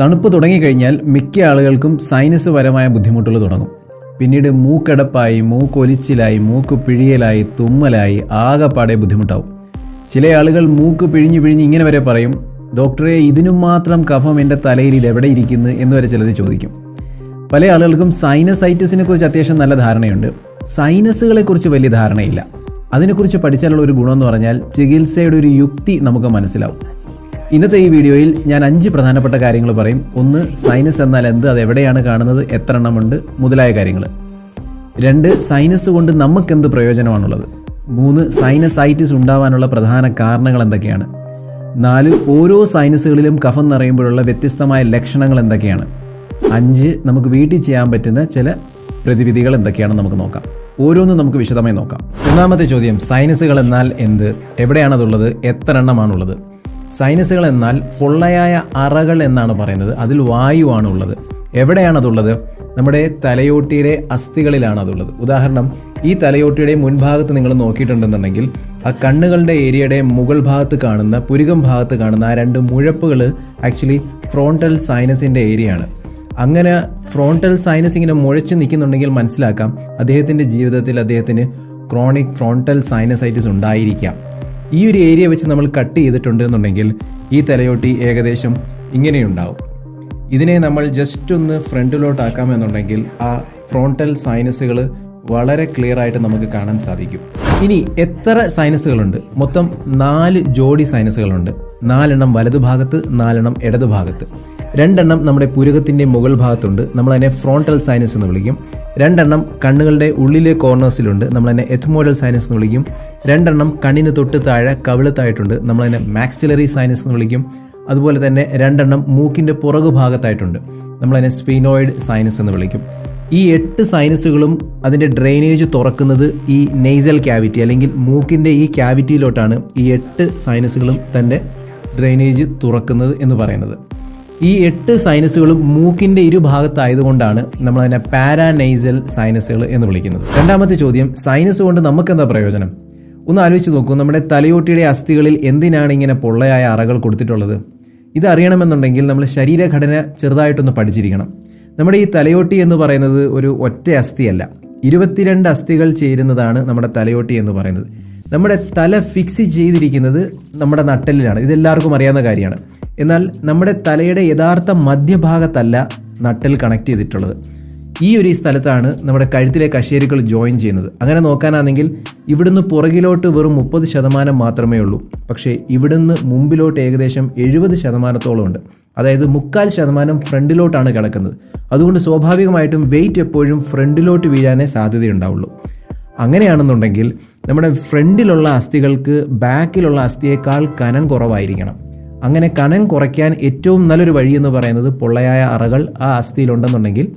തണുപ്പ് തുടങ്ങിക്കഴിഞ്ഞാൽ മിക്ക ആളുകൾക്കും സൈനസ് പരമായ ബുദ്ധിമുട്ടുകൾ തുടങ്ങും. പിന്നീട് മൂക്കടപ്പായി മൂക്കൊലിച്ചിലായി മൂക്ക് പിഴിയലായി തുമ്മലായി ആകെപ്പാടെ ബുദ്ധിമുട്ടാവും. ചില ആളുകൾ മൂക്ക് പിഴിഞ്ഞ് പിഴിഞ്ഞ് ഇങ്ങനെ വരെ പറയും ഡോക്ടറെ ഇതിനും മാത്രം കഫം എന്റെ തലയിൽ എവിടെ ഇരിക്കുന്നു? എന്ന് വരെ ചിലർ ചോദിക്കും. പല ആളുകൾക്കും സൈനസൈറ്റിസിനെ കുറിച്ച് അത്യാവശ്യം നല്ല ധാരണയുണ്ട്. സൈനസുകളെ കുറിച്ച് വലിയ ധാരണയില്ല. അതിനെക്കുറിച്ച് പഠിച്ചാലുള്ള ഒരു ഗുണമെന്ന് പറഞ്ഞാൽ ചികിത്സയുടെ ഒരു യുക്തി നമുക്ക് മനസ്സിലാവും. ഇന്നത്തെ ഈ വീഡിയോയിൽ ഞാൻ അഞ്ച് പ്രധാനപ്പെട്ട കാര്യങ്ങൾ പറയും. ഒന്ന് സൈനസ് എന്നാൽ എന്ത്? അത് എവിടെയാണ് കാണുന്നത്? എത്ര എണ്ണമുണ്ട്? മുതലായ കാര്യങ്ങൾ. രണ്ട് സൈനസ് കൊണ്ട് നമുക്കെന്ത് പ്രയോജനമാണുള്ളത്? മൂന്ന് സൈനസൈറ്റിസ് ഉണ്ടാവാനുള്ള പ്രധാന കാരണങ്ങൾ എന്തൊക്കെയാണ്? നാല് ഓരോ സൈനസുകളിലും കഫം നിറയുമ്പോഴുള്ള വ്യത്യസ്തമായ ലക്ഷണങ്ങൾ എന്തൊക്കെയാണ്? അഞ്ച് നമുക്ക് വീട്ടിൽ ചെയ്യാൻ പറ്റുന്ന ചില പ്രതിവിധികൾ എന്തൊക്കെയാണെന്ന് നമുക്ക് നോക്കാം. ഓരോന്നും നമുക്ക് വിശദമായി നോക്കാം. ഒന്നാമത്തെ ചോദ്യം സൈനസുകൾ എന്നാൽ എന്ത്? എവിടെയാണതുള്ളത്? എത്ര എണ്ണമാണുള്ളത്? സൈനസുകൾ എന്നാൽ പൊള്ളയായ അറകൾ എന്നാണ് പറയുന്നത്. അതിൽ വായുവാണ് ഉള്ളത്. എവിടെയാണ് എവിടെയാണതുള്ളത് നമ്മുടെ തലയോട്ടിയുടെ അസ്ഥികളിലാണ് അതുള്ളത്. ഉദാഹരണം ഈ തലയോട്ടിയുടെ മുൻഭാഗത്ത് നിങ്ങൾ നോക്കിയിട്ടുണ്ടെന്നുണ്ടെങ്കിൽ ആ കണ്ണുകളുടെ ഏരിയയുടെ മുകൾ ഭാഗത്ത് കാണുന്ന പുരുകം ഭാഗത്ത് കാണുന്ന ആ രണ്ട് മുഴപ്പുകൾ ആക്ച്വലി ഫ്രോണ്ടൽ സൈനസിന്റെ ഏരിയയാണ്. അങ്ങനെ ഫ്രോണ്ടൽ സൈനസ് ഇങ്ങനെ മുഴച്ച് നിൽക്കുന്നുണ്ടെങ്കിൽ മനസ്സിലാക്കാം അദ്ദേഹത്തിന്റെ ജീവിതത്തിൽ അദ്ദേഹത്തിന് ക്രോണിക് ഫ്രോണ്ടൽ സൈനസൈറ്റിസ് ഉണ്ടായിരിക്കാം. ഈ ഒരു ഏരിയ വെച്ച് നമ്മൾ കട്ട് ചെയ്തിട്ടുണ്ട് എന്നുണ്ടെങ്കിൽ ഈ തലയോട്ടി ഏകദേശം ഇങ്ങനെയുണ്ടാവും. ഇതിനെ നമ്മൾ ജസ്റ്റ് ഒന്ന് ഫ്രണ്ടിലോട്ടാക്കാമെന്നുണ്ടെങ്കിൽ ആ ഫ്രോണ്ടൽ സൈനസുകൾ വളരെ ക്ലിയർ ആയിട്ട് നമുക്ക് കാണാൻ സാധിക്കും. ഇനി എത്ര സൈനസുകളുണ്ട് മൊത്തം നാല് ജോഡി സൈനസുകളുണ്ട് നാലെണ്ണം വലതുഭാഗത്ത് നാലെണ്ണം ഇടതുഭാഗത്ത്. രണ്ടെണ്ണം നമ്മുടെ പുരകത്തിന്റെ മുകൾ ഭാഗത്തുണ്ട്. നമ്മൾ അതിനെ ഫ്രോണ്ടൽ സൈനസ് എന്ന് വിളിക്കും. രണ്ടെണ്ണം കണ്ണുകളുടെ ഉള്ളിലെ കോർണേഴ്സിലുണ്ട് നമ്മൾ അതിനെ എത്മോഡൽ സൈനസ് എന്ന് വിളിക്കും. രണ്ടെണ്ണം കണ്ണിന് തൊട്ട് താഴെ കവിളത്തായിട്ടുണ്ട്. നമ്മൾ അതിനെ മാക്സിലറി സൈനസ് എന്ന് വിളിക്കും. അതുപോലെ തന്നെ രണ്ടെണ്ണം മൂക്കിന്റെ പുറകു ഭാഗത്തായിട്ടുണ്ട്. നമ്മളതിനെ സ്പീനോയിഡ് സൈനസ് എന്ന് വിളിക്കും. ഈ എട്ട് സൈനസുകളും അതിന്റെ ഡ്രെയിനേജ് തുറക്കുന്നത് ഈ നെയ്സൽ ക്യാവിറ്റി അല്ലെങ്കിൽ മൂക്കിന്റെ ഈ ക്യാവിറ്റിയിലോട്ടാണ് ഈ എട്ട് സൈനസുകളും തന്റെ ഡ്രെയിനേജ് തുറക്കുന്നത് എന്ന് പറയുന്നത്. ഈ എട്ട് സൈനസുകളും മൂക്കിന്റെ ഇരുഭാഗത്തായതുകൊണ്ടാണ് നമ്മൾ അതിനെ പാരാനൈസൽ സൈനസുകൾ എന്ന് വിളിക്കുന്നത്. രണ്ടാമത്തെ ചോദ്യം സൈനസ് കൊണ്ട് നമുക്ക് എന്താ പ്രയോജനം? ഒന്ന് ആലോചിച്ച് നോക്കൂ നമ്മുടെ തലയോട്ടിയുടെ അസ്ഥികളിൽ എന്തിനാണ് ഇങ്ങനെ പൊള്ളയായ അറകൾ കൊടുത്തിട്ടുള്ളത്? ഇത് അറിയണമെന്നുണ്ടെങ്കിൽ നമ്മൾ ശരീരഘടന ചെറുതായിട്ടൊന്ന് പഠിച്ചിരിക്കണം. നമ്മുടെ ഈ തലയോട്ടി എന്ന് പറയുന്നത് ഒരു ഒറ്റ അസ്ഥിയല്ല. ഇരുപത്തിരണ്ട് അസ്ഥികൾ ചേരുന്നതാണ് നമ്മുടെ തലയോട്ടി എന്ന് പറയുന്നത്. നമ്മുടെ തല ഫിക്സ് ചെയ്തിരിക്കുന്നത് നമ്മുടെ നട്ടലിലാണ് ഇതെല്ലാവർക്കും അറിയാവുന്ന കാര്യമാണ്. എന്നാൽ നമ്മുടെ തലയുടെ യഥാർത്ഥ മധ്യഭാഗത്തല്ല നട്ടിൽ കണക്ട് ചെയ്തിട്ടുള്ളത്. ഈ ഒരു സ്ഥലത്താണ് നമ്മുടെ കഴുത്തിലെ കശേരുക്കൾ ജോയിൻ ചെയ്യുന്നത്. അങ്ങനെ നോക്കാനാണെങ്കിൽ ഇവിടുന്ന് പുറകിലോട്ട് വെറും മുപ്പത് ശതമാനം മാത്രമേ ഉള്ളൂ. പക്ഷേ ഇവിടുന്ന് മുമ്പിലോട്ട് ഏകദേശം എഴുപത് ശതമാനത്തോളം ഉണ്ട്. അതായത് മുക്കാൽ ശതമാനം ഫ്രണ്ടിലോട്ടാണ് കിടക്കുന്നത്. അതുകൊണ്ട് സ്വാഭാവികമായിട്ടും വെയിറ്റ് എപ്പോഴും ഫ്രണ്ടിലോട്ട് വീഴാനേ സാധ്യതയുണ്ടാവുള്ളൂ. അങ്ങനെയാണെന്നുണ്ടെങ്കിൽ നമ്മുടെ ഫ്രണ്ടിലുള്ള അസ്ഥികൾക്ക് ബാക്കിലുള്ള അസ്ഥിയേക്കാൾ കനം കുറവായിരിക്കണം. അങ്ങനെ കനം കുറയ്ക്കാൻ ഏറ്റവും നല്ലൊരു വഴി എന്ന് പറയുന്നത് പൊള്ളയായ അറകൾ ആ അസ്ഥിയിലുണ്ടെന്നുണ്ടെങ്കിൽ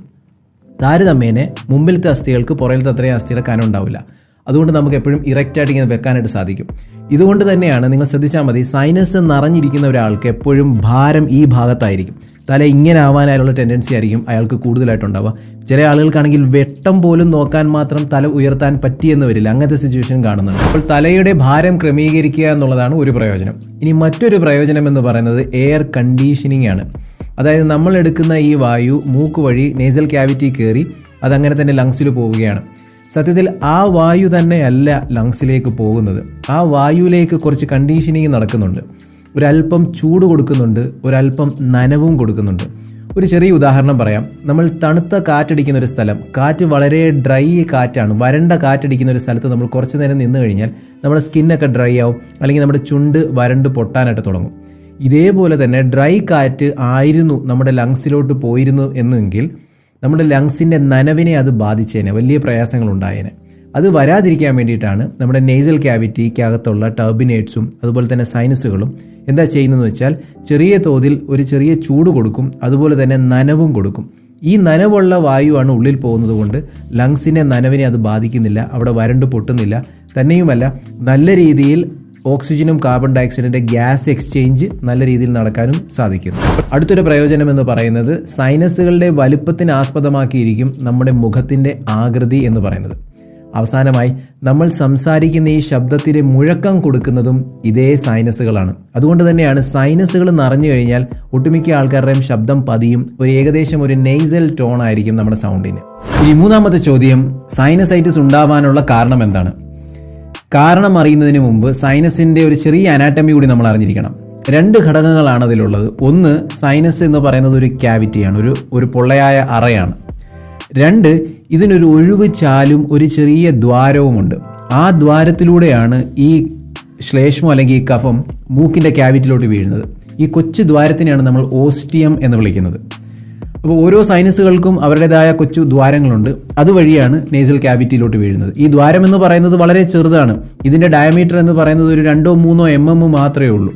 താരതമ്യേനെ മുമ്പിലത്തെ അസ്ഥികൾക്ക് പുറകിലത്തെ അത്രയും അസ്ഥിയുടെ കനം ഉണ്ടാവില്ല. അതുകൊണ്ട് നമുക്ക് എപ്പോഴും ഇറക്റ്റായിട്ട് ഇങ്ങനെ വെക്കാനായിട്ട് സാധിക്കും. ഇതുകൊണ്ട് തന്നെയാണ് നിങ്ങൾ ശ്രദ്ധിച്ചാൽ മതി സൈനസ് നിറഞ്ഞിരിക്കുന്ന ഒരാൾക്ക് എപ്പോഴും ഭാരം ഈ ഭാഗത്തായിരിക്കും. തല ഇങ്ങനെ ആവാനായുള്ള ടെൻഡൻസി ആയിരിക്കും അയാൾക്ക് കൂടുതലായിട്ടുണ്ടാവുക. ചില ആളുകൾക്കാണെങ്കിൽ വെട്ടം പോലും നോക്കാൻ മാത്രം തല ഉയർത്താൻ പറ്റിയെന്ന് വരില്ല. അങ്ങനത്തെ സിറ്റുവേഷൻ കാണുന്നുണ്ട്. അപ്പോൾ തലയുടെ ഭാരം ക്രമീകരിക്കുക എന്നുള്ളതാണ് ഒരു പ്രയോജനം. ഇനി മറ്റൊരു പ്രയോജനം എന്ന് പറയുന്നത് എയർ കണ്ടീഷനിങ് ആണ്. അതായത് നമ്മൾ എടുക്കുന്ന ഈ വായു മൂക്ക് വഴി നേസൽ ക്യാവിറ്റി കയറി അതങ്ങനെ തന്നെ ലങ്സിൽ പോവുകയാണ്. സത്യത്തിൽ ആ വായു തന്നെയല്ല ലങ്സിലേക്ക് പോകുന്നത്. ആ വായുവിലേക്ക് കുറച്ച് കണ്ടീഷനിങ് നടക്കുന്നുണ്ട്. ഒരല്പം ചൂട് കൊടുക്കുന്നുണ്ട് ഒരല്പം നനവും കൊടുക്കുന്നുണ്ട്. ഒരു ചെറിയ ഉദാഹരണം പറയാം. നമ്മൾ തണുത്ത കാറ്റടിക്കുന്ന ഒരു സ്ഥലം കാറ്റ് വളരെ ഡ്രൈ കാറ്റാണ് വരണ്ട കാറ്റടിക്കുന്ന ഒരു സ്ഥലത്ത് നമ്മൾ കുറച്ച് നേരം നിന്ന് കഴിഞ്ഞാൽ നമ്മുടെ സ്കിന്നൊക്കെ ഡ്രൈ ആവും അല്ലെങ്കിൽ നമ്മുടെ ചുണ്ട് വരണ്ട് പൊട്ടാനായിട്ട് തുടങ്ങും. ഇതേപോലെ തന്നെ ഡ്രൈ കാറ്റ് ആയിരുന്നു നമ്മുടെ ലങ്സിലോട്ട് പോയിരുന്നു എന്നെങ്കിൽ നമ്മുടെ ലങ്സിന്റെ നനവിനെ അത് ബാധിച്ചേനെ വലിയ പ്രയാസങ്ങൾ ഉണ്ടായേനെ. അത് വരാതിരിക്കാൻ വേണ്ടിയിട്ടാണ് നമ്മുടെ നെയ്സൽ ക്യാവിറ്റിക്കകത്തുള്ള ടർബിനേറ്റ്സും അതുപോലെ തന്നെ സൈനസുകളും എന്താ ചെയ്യുന്നതെന്ന് വെച്ചാൽ ചെറിയ തോതിൽ ഒരു ചെറിയ ചൂട് കൊടുക്കും അതുപോലെ തന്നെ നനവും കൊടുക്കും. ഈ നനവുള്ള വായുവാണ് ഉള്ളിൽ പോകുന്നത് കൊണ്ട് ലങ്സിനെ നനവിനെ അത് ബാധിക്കുന്നില്ല അവിടെ വരണ്ട് പൊട്ടുന്നില്ല. തന്നെയുമല്ല നല്ല രീതിയിൽ ഓക്സിജനും കാർബൺ ഡയോക്സൈഡിന്റെ ഗ്യാസ് എക്സ്ചേഞ്ച് നല്ല രീതിയിൽ നടക്കാനും സാധിക്കുന്നു അടുത്തൊരു പ്രയോജനം എന്ന് പറയുന്നത് സൈനസുകളുടെ വലുപ്പത്തിന് ആസ്പദമാക്കിയിരിക്കും നമ്മുടെ മുഖത്തിന്റെ ആകൃതി എന്ന് പറയുന്നത്. അവസാനമായി നമ്മൾ സംസാരിക്കുന്ന ഈ ശബ്ദത്തിന് മുഴക്കം കൊടുക്കുന്നതും ഇതേ സൈനസുകളാണ് അതുകൊണ്ട് തന്നെയാണ് സൈനസുകൾ നിറഞ്ഞു കഴിഞ്ഞാൽ ഒട്ടുമിക്ക ആൾക്കാരുടെയും ശബ്ദം പതിയും ഒരു ഏകദേശം ഒരു നെയ്സൽ ടോൺ ആയിരിക്കും നമ്മുടെ സൗണ്ടിന് ഇനി മൂന്നാമത്തെ ചോദ്യം സൈനസൈറ്റിസ് ഉണ്ടാവാനുള്ള കാരണം എന്താണ്? കാരണം അറിയുന്നതിന് മുമ്പ് സൈനസിന്റെ ഒരു ചെറിയ അനാറ്റമി കൂടി നമ്മൾ അറിഞ്ഞിരിക്കണം. രണ്ട് ഘടകങ്ങളാണ് അതിലുള്ളത്. ഒന്ന് സൈനസ് എന്ന് പറയുന്നത് ഒരു ക്യാവിറ്റിയാണ് ഒരു ഒരു പൊള്ളയായ അറയാണ്. രണ്ട് ഇതിനൊരു ഒഴിവ് ചാലും ഒരു ചെറിയ ദ്വാരവുമുണ്ട്. ആ ദ്വാരത്തിലൂടെയാണ് ഈ ശ്ലേഷ്മം അല്ലെങ്കിൽ ഈ കഫം മൂക്കിന്റെ ക്യാവിറ്റിലോട്ട് വീഴുന്നത്. ഈ കൊച്ചു ദ്വാരത്തിനെയാണ് നമ്മൾ ഓസ്റ്റിയം എന്ന് വിളിക്കുന്നത്. അപ്പോൾ ഓരോ സൈനസുകൾക്കും അവരുടേതായ കൊച്ചു ദ്വാരങ്ങളുണ്ട്. അതുവഴിയാണ് നേസൽ ക്യാവിറ്റിയിലോട്ട് വീഴുന്നത്. ഈ ദ്വാരം എന്ന് പറയുന്നത് വളരെ ചെറുതാണ്. ഇതിന്റെ ഡയമീറ്റർ എന്ന് പറയുന്നത് ഒരു രണ്ടോ മൂന്നോ എം എം മാത്രമേ ഉള്ളൂ.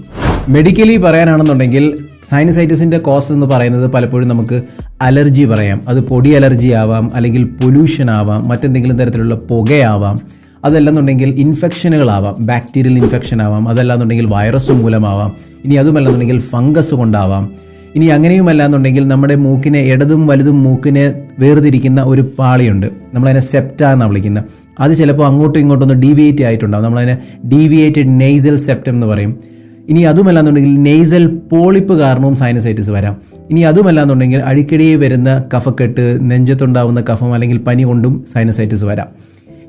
മെഡിക്കലി പറയാനാണെന്നുണ്ടെങ്കിൽ സൈനസൈറ്റിസിന്റെ കോസ് എന്ന് പറയുന്നത് പലപ്പോഴും നമുക്ക് അലർജി പറയാം. അത് പൊടി അലർജി ആവാം അല്ലെങ്കിൽ പൊല്യൂഷൻ ആവാം മറ്റെന്തെങ്കിലും തരത്തിലുള്ള പുകയാവാം. അതല്ലെന്നുണ്ടെങ്കിൽ ഇൻഫെക്ഷനുകളാവാം ബാക്ടീരിയൽ ഇൻഫെക്ഷൻ ആവാം. അതല്ലാന്നുണ്ടെങ്കിൽ വൈറസ് മൂലമാവാം. ഇനി അതുമല്ലെന്നുണ്ടെങ്കിൽ ഫംഗസ് കൊണ്ടാവാം. ഇനി അങ്ങനെയുമല്ല എന്നുണ്ടെങ്കിൽ നമ്മുടെ മൂക്കിനെ ഇടതും വലുതും മൂക്കിനെ വേർതിരിക്കുന്ന ഒരു പാളിയുണ്ട്. നമ്മളതിനെ സെപ്റ്റ എന്നാണ് വിളിക്കുന്നത് അത് ചിലപ്പോൾ അങ്ങോട്ടും ഇങ്ങോട്ടും ഒന്ന് ഡീവിയേറ്റ് ആയിട്ടുണ്ടാവും. നമ്മളതിനെ ഡീവിയേറ്റഡ് നെയ്സൽ സെപ്റ്റം എന്ന് പറയും. ഇനി അതുമല്ലാന്നുണ്ടെങ്കിൽ നെയ്സൽ പോളിപ്പ് കാരണവും സൈനസൈറ്റിസ് വരാം. ഇനി അതുമല്ലാന്നുണ്ടെങ്കിൽ അടിക്കടി വരുന്ന കഫക്കെട്ട് നെഞ്ചത്തുണ്ടാവുന്ന കഫം അല്ലെങ്കിൽ പനി കൊണ്ടും സൈനസൈറ്റിസ് വരാം.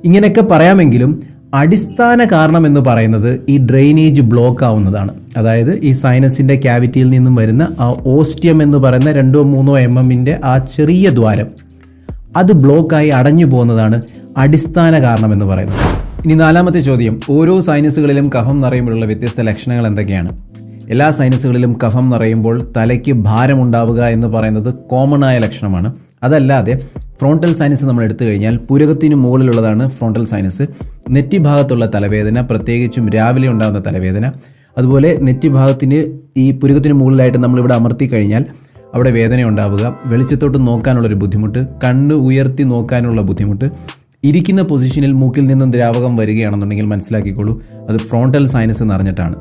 ഇങ്ങനെയൊക്കെ പറയാമെങ്കിലും അടിസ്ഥാന കാരണം എന്ന് പറയുന്നത് ഈ ഡ്രെയിനേജ് ബ്ലോക്ക് ആവുന്നതാണ്. അതായത് ഈ സൈനസിന്റെ ക്യാവിറ്റിയിൽ നിന്നും വരുന്ന ആ ഓസ്റ്റിയം എന്ന് പറയുന്ന രണ്ടോ മൂന്നോ എം എമ്മിന്റെ ആ ചെറിയ ദ്വാരം. അത് ബ്ലോക്കായി അടഞ്ഞു പോകുന്നതാണ് അടിസ്ഥാന കാരണം എന്ന് പറയുന്നത്. ഇനി നാലാമത്തെ ചോദ്യം. ഓരോ സൈനസുകളിലും കഫം നിറയുമ്പോഴുള്ള വ്യത്യസ്ത ലക്ഷണങ്ങൾ എന്തൊക്കെയാണ്? എല്ലാ സൈനസുകളിലും കഫം നിറയുമ്പോൾ തലയ്ക്ക് ഭാരമുണ്ടാവുക എന്ന് പറയുന്നത് കോമൺ ആയ ലക്ഷണമാണ്. അതല്ലാതെ ഫ്രോണ്ടൽ സൈനസ് നമ്മൾ എടുത്തു കഴിഞ്ഞാൽ പുരകത്തിന് മുകളിലുള്ളതാണ് ഫ്രോണ്ടൽ സൈനസ് നെറ്റി ഭാഗത്തുള്ള തലവേദന പ്രത്യേകിച്ചും രാവിലെ ഉണ്ടാകുന്ന തലവേദന. അതുപോലെ നെറ്റി ഭാഗത്തിന് ഈ പുരകത്തിന് മുകളിലായിട്ട് നമ്മളിവിടെ അമർത്തി കഴിഞ്ഞാൽ അവിടെ വേദന ഉണ്ടാവുക. വെളിച്ചത്തോട്ട് നോക്കാനുള്ളൊരു ബുദ്ധിമുട്ട് കണ്ണ് ഉയർത്തി നോക്കാനുള്ള ബുദ്ധിമുട്ട്. ഇരിക്കുന്ന പൊസിഷനിൽ മൂക്കിൽ നിന്നും ദ്രാവകം വരികയാണെന്നുണ്ടെങ്കിൽ മനസ്സിലാക്കിക്കോളൂ അത് ഫ്രോണ്ടൽ സൈനസ് എന്ന് അറിഞ്ഞിട്ടാണ്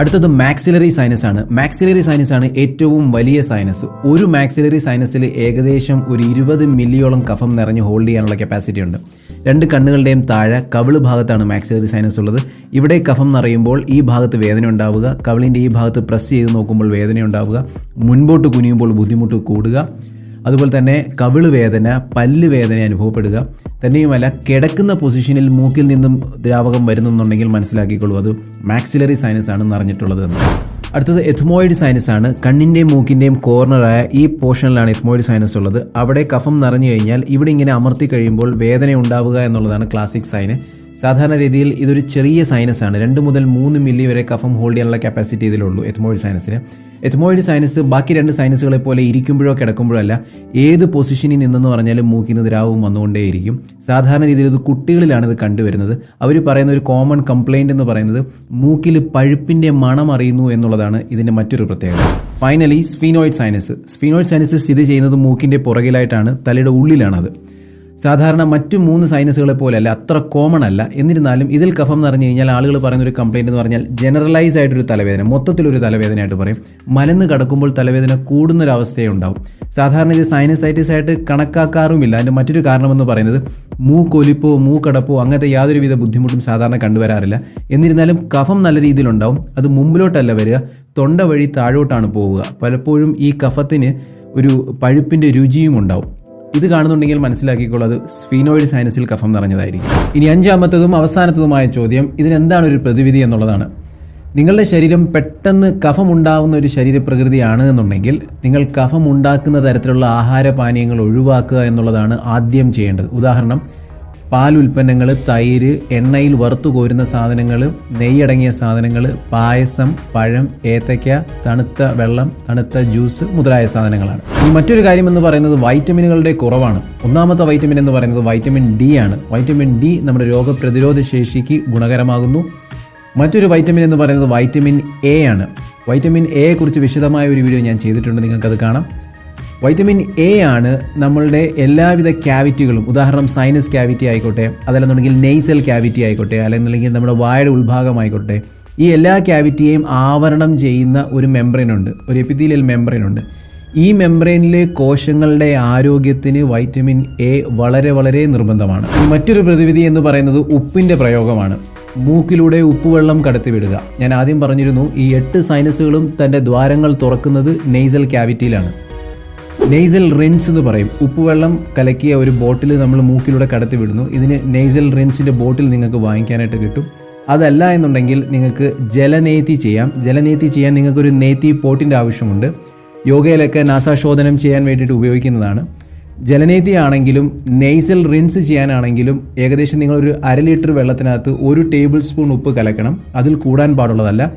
അടുത്തത് മാക്സിലറി സൈനസ് ആണ്. മാക്സിലറി സൈനസ് ആണ് ഏറ്റവും വലിയ സൈനസ് ഒരു മാക്സിലറി സൈനസിൽ ഏകദേശം ഒരു ഇരുപത് മില്ലിയോളം കഫം നിറഞ്ഞ് ഹോൾഡ് ചെയ്യാനുള്ള കപ്പാസിറ്റി ഉണ്ട്. രണ്ട് കണ്ണുകളുടെയും താഴെ കവിൾ ഭാഗത്താണ് മാക്സിലറി സൈനസ് ഉള്ളത്. ഇവിടെ കഫം നിറയുമ്പോൾ ഈ ഭാഗത്ത് വേദന ഉണ്ടാവുക കവിളിന്റെ ഈ ഭാഗത്ത് പ്രസ് ചെയ്ത് നോക്കുമ്പോൾ വേദന ഉണ്ടാവുക മുൻപോട്ട് കുനിയുമ്പോൾ ബുദ്ധിമുട്ട് കൂടുക അതുപോലെ തന്നെ കവിൾ വേദന പല്ല് വേദന അനുഭവപ്പെടുക. തന്നെയുമല്ല കിടക്കുന്ന പൊസിഷനിൽ മൂക്കിൽ നിന്നും ദ്രാവകം വരുന്നുണ്ടെങ്കിൽ മനസ്സിലാക്കിക്കൊള്ളൂ. അത് മാക്സിലറി സൈനസ് ആണ് നിറഞ്ഞിട്ടുള്ളത് എന്ന്. അടുത്തത് എഥ്മോയിഡ് സൈനസ് ആണ്. കണ്ണിന്റെയും മൂക്കിന്റെയും കോർണറായ ഈ പോർഷനിലാണ് എഥ്മോയിഡ് സൈനസ് ഉള്ളത്. അവിടെ കഫം നിറഞ്ഞു കഴിഞ്ഞാൽ ഇവിടെ ഇങ്ങനെ അമർത്തി കഴിയുമ്പോൾ വേദന ഉണ്ടാവുക എന്നുള്ളതാണ് ക്ലാസിക് സൈന് സാധാരണ രീതിയിൽ ഇതൊരു ചെറിയ സൈനസ് ആണ്. രണ്ട് മുതൽ മൂന്ന് മില്ലി വരെ കഫം ഹോൾഡ് ചെയ്യാനുള്ള കപ്പാസിറ്റി ഇതിലുള്ളൂ എത്മോയിഡ് സൈനസിന് എത്മോയിഡ് സൈനസ് ബാക്കി രണ്ട് സൈനസുകളെ പോലെ ഇരിക്കുമ്പോഴോ കിടക്കുമ്പോഴോ അല്ല ഏത് പൊസിഷനിൽ നിന്നെന്ന് പറഞ്ഞാലും മൂക്കിൽ ദ്രാവും വന്നുകൊണ്ടേയിരിക്കും. സാധാരണ രീതിയിൽ ഇത് കുട്ടികളിലാണ് ഇത് കണ്ടുവരുന്നത്. അവർ പറയുന്ന ഒരു കോമൺ കംപ്ലൈന്റ് എന്ന് പറയുന്നത് മൂക്കിൽ പഴുപ്പിന്റെ മണം അറിയുന്നു എന്നുള്ളതാണ് ഇതിന്റെ മറ്റൊരു പ്രത്യേകത. Finally sphenoid sinus sphenoid sinus സ്ഥിതി ചെയ്യുന്നത് മൂക്കിന്റെ പുറകിലായിട്ടാണ് തലയുടെ ഉള്ളിലാണത്. സാധാരണ മറ്റു മൂന്ന് സൈനസുകളെ പോലെയല്ല അത്ര കോമൺ അല്ല. എന്നിരുന്നാലും ഇതിൽ കഫം എന്ന് പറഞ്ഞു കഴിഞ്ഞാൽ ആളുകൾ പറയുന്ന ഒരു കംപ്ലൈന്റ് എന്ന് പറഞ്ഞാൽ ജനറലൈസ് ആയിട്ടൊരു തലവേദന മൊത്തത്തിലൊരു തലവേദനയായിട്ട് പറയും. മലന്ന് കടക്കുമ്പോൾ തലവേദന കൂടുന്നൊരവസ്ഥയേ ഉണ്ടാവും സാധാരണ ഇത് സൈനസൈറ്റിസ് ആയിട്ട് കണക്കാക്കാറുമില്ല. അതിന്റെ മറ്റൊരു കാരണമെന്ന് പറയുന്നത് മൂക്കൊലിപ്പോ മൂക്കടപ്പോ അങ്ങനത്തെ യാതൊരുവിധ ബുദ്ധിമുട്ടും സാധാരണ കണ്ടുവരാറില്ല. എന്നിരുന്നാലും കഫം നല്ല രീതിയിലുണ്ടാവും. അത് മുമ്പിലോട്ടല്ല വരിക തൊണ്ട വഴി താഴോട്ടാണ് പോവുക. പലപ്പോഴും ഈ കഫത്തിന് ഒരു പഴുപ്പിന്റെ രുചിയും ഉണ്ടാവും. ഇത് കാണുന്നുണ്ടെങ്കിൽ മനസ്സിലാക്കിക്കോളൂ അത് സ്ഫീനോയിഡ് സൈനസിൽ കഫം നിറഞ്ഞതായിരിക്കും. ഇനി അഞ്ചാമത്തതും അവസാനത്തതുമായ ചോദ്യം ഇതിനെന്താണ് ഒരു പ്രതിവിധി എന്നുള്ളതാണ്. നിങ്ങളുടെ ശരീരം പെട്ടെന്ന് കഫം ഉണ്ടാകുന്ന ഒരു ശരീരപ്രകൃതിയാണ് എന്നുണ്ടെങ്കിൽ നിങ്ങൾ കഫം ഉണ്ടാക്കുന്ന തരത്തിലുള്ള ആഹാരപാനീയങ്ങൾ ഒഴിവാക്കുക എന്നുള്ളതാണ് ആദ്യം ചെയ്യേണ്ടത്. ഉദാഹരണം പാൽ ഉൽപ്പന്നങ്ങൾ തൈര് എണ്ണയിൽ വറുത്തു കോരുന്ന സാധനങ്ങൾ നെയ്യടങ്ങിയ സാധനങ്ങൾ പായസം പഴം ഏത്തയ്ക്ക തണുത്ത വെള്ളം തണുത്ത ജ്യൂസ് മുതലായ സാധനങ്ങളാണ്. ഈ മറ്റൊരു കാര്യം എന്ന് പറയുന്നത് വൈറ്റമിനുകളുടെ കുറവാണ്. ഒന്നാമത്തെ വൈറ്റമിൻ എന്ന് പറയുന്നത് വൈറ്റമിൻ ഡി ആണ്. വൈറ്റമിൻ ഡി നമ്മുടെ രോഗപ്രതിരോധ ശേഷിക്ക് ഗുണകരമാകുന്നു. മറ്റൊരു വൈറ്റമിൻ എന്ന് പറയുന്നത് വൈറ്റമിൻ എ ആണ്. വൈറ്റമിൻ എയെ കുറിച്ച് വിശദമായ ഒരു വീഡിയോ ഞാൻ ചെയ്തിട്ടുണ്ട്. നിങ്ങൾക്കത് കാണാം. വൈറ്റമിൻ എ ആണ് നമ്മളുടെ എല്ലാവിധ ക്യാവിറ്റികളും. ഉദാഹരണം സൈനസ് ക്യാവിറ്റി ആയിക്കോട്ടെ അതല്ലെന്നുണ്ടെങ്കിൽ നെയ്സൽ ക്യാവിറ്റി ആയിക്കോട്ടെ അല്ലെന്നുണ്ടെങ്കിൽ നമ്മുടെ വായുടെ ഉൾഭാഗമായിക്കോട്ടെ ഈ എല്ലാ ക്യാവിറ്റിയെയും ആവരണം ചെയ്യുന്ന ഒരു ഉണ്ട് ഒരു എപ്പിത്തീലിയൽ ഉണ്ട്. ഈ മെംബ്രെയിനിലെ കോശങ്ങളുടെ ആരോഗ്യത്തിന് വൈറ്റമിൻ എ വളരെ വളരെ നിർബന്ധമാണ്. മറ്റൊരു പ്രതിവിധി എന്ന് പറയുന്നത് ഉപ്പിന്റെ പ്രയോഗമാണ്. മൂക്കിലൂടെ ഉപ്പുവെള്ളം കടത്തിവിടുക. ഞാൻ ആദ്യം പറഞ്ഞിരുന്നു ഈ എട്ട് സൈനസുകളും തന്റെ ദ്വാരങ്ങൾ തുറക്കുന്നത് നെയ്സൽ ക്യാവിറ്റിയിലാണ് നെയ്സൽ റിൻസ് എന്ന് പറയും. ഉപ്പുവെള്ളം കലക്കിയ ഒരു ബോട്ടിൽ നമ്മൾ മൂക്കിലൂടെ കടത്തി വിടുന്നു. ഇതിന് നെയ്സൽ റിൻസിന്റെ ബോട്ടിൽ നിങ്ങൾക്ക് വാങ്ങിക്കാനായിട്ട് കിട്ടും. അതല്ല എന്നുണ്ടെങ്കിൽ നിങ്ങൾക്ക് ജലനേത്തി ചെയ്യാം. ജലനേത്തി ചെയ്യാൻ നിങ്ങൾക്കൊരു നേത്തി പോട്ടിന്റെ ആവശ്യമുണ്ട്. യോഗയിലൊക്കെ നാസാശോധനം ചെയ്യാൻ വേണ്ടിയിട്ട് ഉപയോഗിക്കുന്നതാണ്. ജലനേത്തി ആണെങ്കിലും നെയ്സൽ റിൻസ് ചെയ്യാനാണെങ്കിലും ഏകദേശം നിങ്ങളൊരു അര ലിറ്റർ വെള്ളത്തിനകത്ത് ഒരു ടേബിൾ സ്പൂൺ ഉപ്പ് കലക്കണം. അതിൽ കൂടാൻ പാടുള്ളതല്ല.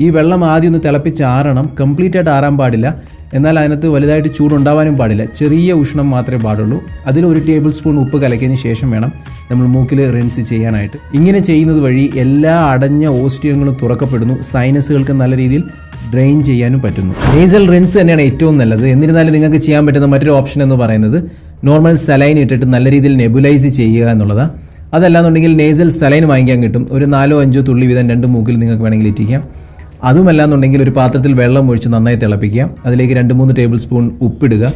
ഈ വെള്ളം ആദ്യം ഒന്ന് തിളപ്പിച്ച് ആറണം. കംപ്ലീറ്റ് ആയിട്ട് ആറാൻ പാടില്ല. എന്നാൽ അതിനകത്ത് വലുതായിട്ട് ചൂടുണ്ടാവാനും പാടില്ല. ചെറിയ ഉഷ്ണം മാത്രമേ പാടുള്ളൂ. അതിൽ ഒരു ടേബിൾ സ്പൂൺ ഉപ്പ് കലക്കിയതിന് ശേഷം വേണം നമ്മൾ മൂക്കിൽ റിൻസ് ചെയ്യാനായിട്ട്. ഇങ്ങനെ ചെയ്യുന്നത് വഴി എല്ലാ അടഞ്ഞ ഓസ്റ്റിയങ്ങളും തുറക്കപ്പെടുന്നു. സൈനസുകൾക്ക് നല്ല രീതിയിൽ ഡ്രെയിൻ ചെയ്യാനും പറ്റുന്നു. നേസൽ റിൻസ് തന്നെയാണ് ഏറ്റവും നല്ലത്. എന്നിരുന്നാലും നിങ്ങൾക്ക് ചെയ്യാൻ പറ്റുന്ന മറ്റൊരു ഓപ്ഷൻ എന്ന് പറയുന്നത് നോർമൽ സലൈൻ ഇട്ടിട്ട് നല്ല രീതിയിൽ നെബുലൈസ് ചെയ്യുക എന്നുള്ളതാണ് അതല്ലാന്നുണ്ടെങ്കിൽ നേസൽ സലൈൻ വാങ്ങിക്കാൻ കിട്ടും. ഒരു നാലോ അഞ്ചോ തുള്ളി വീതം രണ്ട് മൂക്കിൽ നിങ്ങൾക്ക് വേണമെങ്കിൽ ഇറ്റിക്കാം. അതുമല്ലാന്നുണ്ടെങ്കിൽ ഒരു പാത്രത്തിൽ വെള്ളം ഒഴിച്ച് നന്നായി തിളപ്പിക്കുക. അതിലേക്ക് രണ്ട് മൂന്ന് ടേബിൾ സ്പൂൺ ഉപ്പിടുക.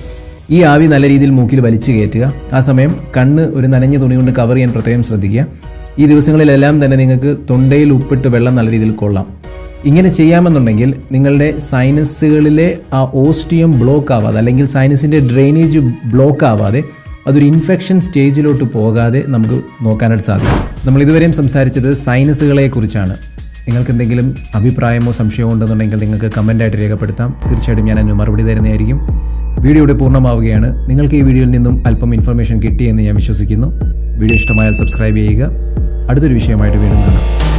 ഈ ആവി നല്ല രീതിയിൽ മൂക്കിൽ വലിച്ചു കയറ്റുക. ആ സമയം കണ്ണ് ഒരു നനഞ്ഞ തുണി കൊണ്ട് കവർ ചെയ്യാൻ പ്രത്യേകം ശ്രദ്ധിക്കുക. ഈ ദിവസങ്ങളിലെല്ലാം തന്നെ നിങ്ങൾക്ക് തൊണ്ടയിൽ ഉപ്പിട്ട് വെള്ളം നല്ല രീതിയിൽ കൊള്ളാം. ഇങ്ങനെ ചെയ്യാമെന്നുണ്ടെങ്കിൽ നിങ്ങളുടെ സൈനസുകളിലെ ആ ഓസ്റ്റിയം ബ്ലോക്ക് ആവാതെ അല്ലെങ്കിൽ സൈനസിന്റെ ഡ്രെയിനേജ് ബ്ലോക്ക് ആവാതെ അതൊരു ഇൻഫെക്ഷൻ സ്റ്റേജിലോട്ട് പോകാതെ നമുക്ക് നോക്കാനായിട്ട് സാധിക്കും. നമ്മൾ ഇതുവരെയും സംസാരിച്ചത് സൈനസുകളെ കുറിച്ചാണ് നിങ്ങൾക്ക് എന്തെങ്കിലും അഭിപ്രായമോ സംശയമോ ഉണ്ടെന്നുണ്ടെങ്കിൽ നിങ്ങൾക്ക് കമന്റായിട്ട് രേഖപ്പെടുത്താം. തീർച്ചയായിട്ടും ഞാൻ അതിന് മറുപടി തരുന്നതായിരിക്കും. വീഡിയോ ഇവിടെ പൂർണമാവുകയാണ്. നിങ്ങൾക്ക് ഈ വീഡിയോയിൽ നിന്നും അല്പം ഇൻഫർമേഷൻ കിട്ടിയെന്ന് ഞാൻ വിശ്വസിക്കുന്നു. വീഡിയോ ഇഷ്ടമായാൽ സബ്സ്ക്രൈബ് ചെയ്യുക. അടുത്തൊരു വിഷയമായിട്ട് വീണ്ടും കാണാം.